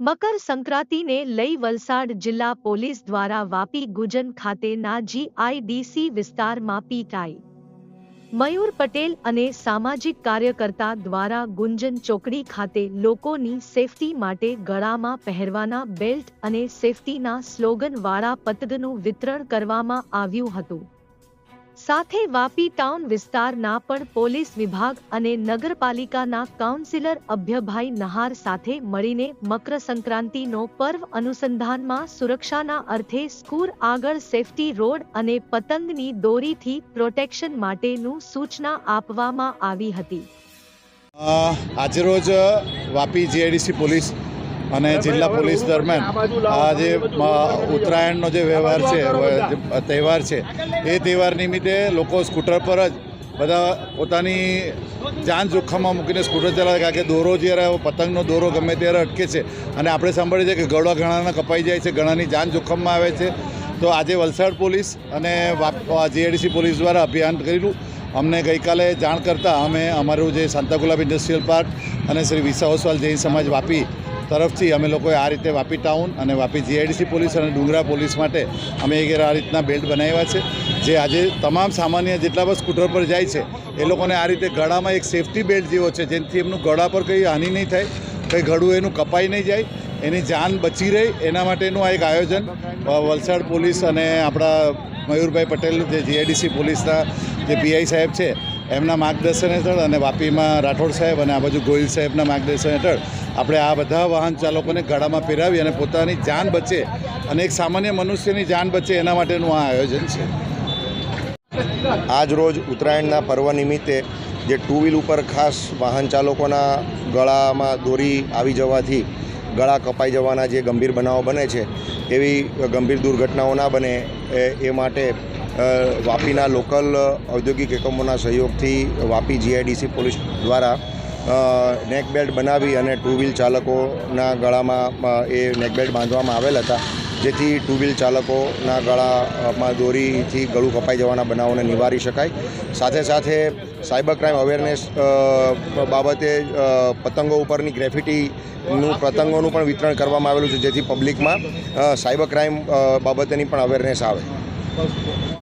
મકર સંક્રાંતિને લઈ વલસાડ જિલ્લા પોલીસ દ્વારા વાપી ગુજન ખાતેના જીઆઈડીસી વિસ્તારમાં પીટાઈ. મયુર પટેલ અને સામાજિક કાર્યકર્તા દ્વારા ગુંજન ચોકડી ખાતે લોકોની સેફટી માટે ગળામાં પહેરવાના બેલ્ટ અને સેફટીના સ્લોગનવાળા પતંગનું વિતરણ કરવામાં આવ્યું હતું. સાથે વાપી ટાઉન વિસ્તારના પણ પોલીસ વિભાગ અને નગરપાલિકાના કાઉન્સિલર અભ્યભાઈ નહાર સાથે મળીને મકર સંક્રાંતિનો પર્વ અનુસંધાનમાં સુરક્ષાના અર્થે સ્કૂર આગળ સેફટી રોડ અને પતંગની દોરીથી પ્રોટેક્શન માટેનું સૂચના આપવામાં આવી હતી. આજરોજ વાપી જીઆઈડીસી પોલીસ અને જિલ્લા પોલીસ દરમિયાન આ જે ઉત્તરાયણનો જે વ્યવહાર છે તહેવાર છે એ તહેવાર નિમિત્તે લોકો સ્કૂટર પર જ બધા પોતાની જાન જોખમમાં મૂકીને સ્કૂટર ચલાવે કારણ કે દોરો જ્યારે પતંગનો દોરો ગમે ત્યારે અટકે છે. અને આપણે સાંભળીએ છીએ કે ગળા ઘણાના કપાઈ જાય છે ઘણાની જાન જોખમમાં આવે છે. તો આજે વલસાડ પોલીસ અને જીએડીસી પોલીસ દ્વારા અભિયાન કર્યું. અમને ગઈકાલે જાણ કરતાં અમે અમારું જે સાંતાગુલાબ ઇન્ડસ્ટ્રીયલ પાર્ક અને શ્રી વિસા ઓસવાલ જૈન સમાજ વાપી તરફથી અમે લોકોએ આ રીતે વાપી ટાઉન અને વાપી જીઆઈડીસી પોલીસ અને ડુંગરા પોલીસ માટે અમે એક આ રીતના બેલ્ટ બનાવ્યા છે, જે આજે તમામ સામાન્ય જેટલા પણ સ્કૂટર પર જાય છે, એ લોકોને આ રીતે ગળામાં એક સેફટી બેલ્ટ જેવો છે, જેનાથી એમનું ગળા પર કંઈ હાનિ નહીં થાય, કંઈ ગળું એનું કપાઈ નહીં જાય એની જાન બચી રહી. એના માટેનું આ એક આયોજન વલસાડ પોલીસ અને આપણા મયુરભાઈ પટેલ, જે જીઆઈડીસી પોલીસના જે પીઆઈ સાહેબ છે, એમના માર્ગદર્શન હેઠળ અને વાપીમાં રાઠોડ સાહેબ અને આ બાજુ ગોહિલ સાહેબના માર્ગદર્શન હેઠળ આપણે આ બધા વાહન ચાલકોને ગાડામાં પહેરાવી અને પોતાની જાન બચે અને એક સામાન્ય મનુષ્યની જાન બચે એના માટેનું આ આયોજન છે. આજ રોજ ઉત્તરાયણના પર્વ નિમિત્તે જે ટુ વ્હીલ ઉપર ખાસ વાહન ચાલકોના ગળામાં દોરી આવી જવાથી ગળા કપાઈ જવાના જે ગંભીર બનાવો બને છે, એવી ગંભીર દુર્ઘટનાઓ ના બને, એ માટે વાપીના લોકલ ઔદ્યોગિક એકમોના સહયોગથી વાપી જીઆઈડીસી પોલીસ દ્વારા નેક બેલ્ટ બનાવી અને ટુ વ્હીલ ચાલકોના ગળામાં એ નેક બેલ્ટ બાંધવામાં આવેલ હતા, જેથી ટુ વ્હીલ ચાલકોના ગળામાં દોરીથી ગળું કપાઈ જવાના બનાવોને નિવારી શકાય. સાથે સાથે સાયબર ક્રાઇમ અવેરનેસ બાબતે પતંગો ઉપરની ગ્રેફિટીનું પતંગોનું પણ વિતરણ કરવામાં આવેલું છે, જેથી પબ્લિકમાં સાયબર ક્રાઇમ બાબતેની પણ અવેરનેસ આવે.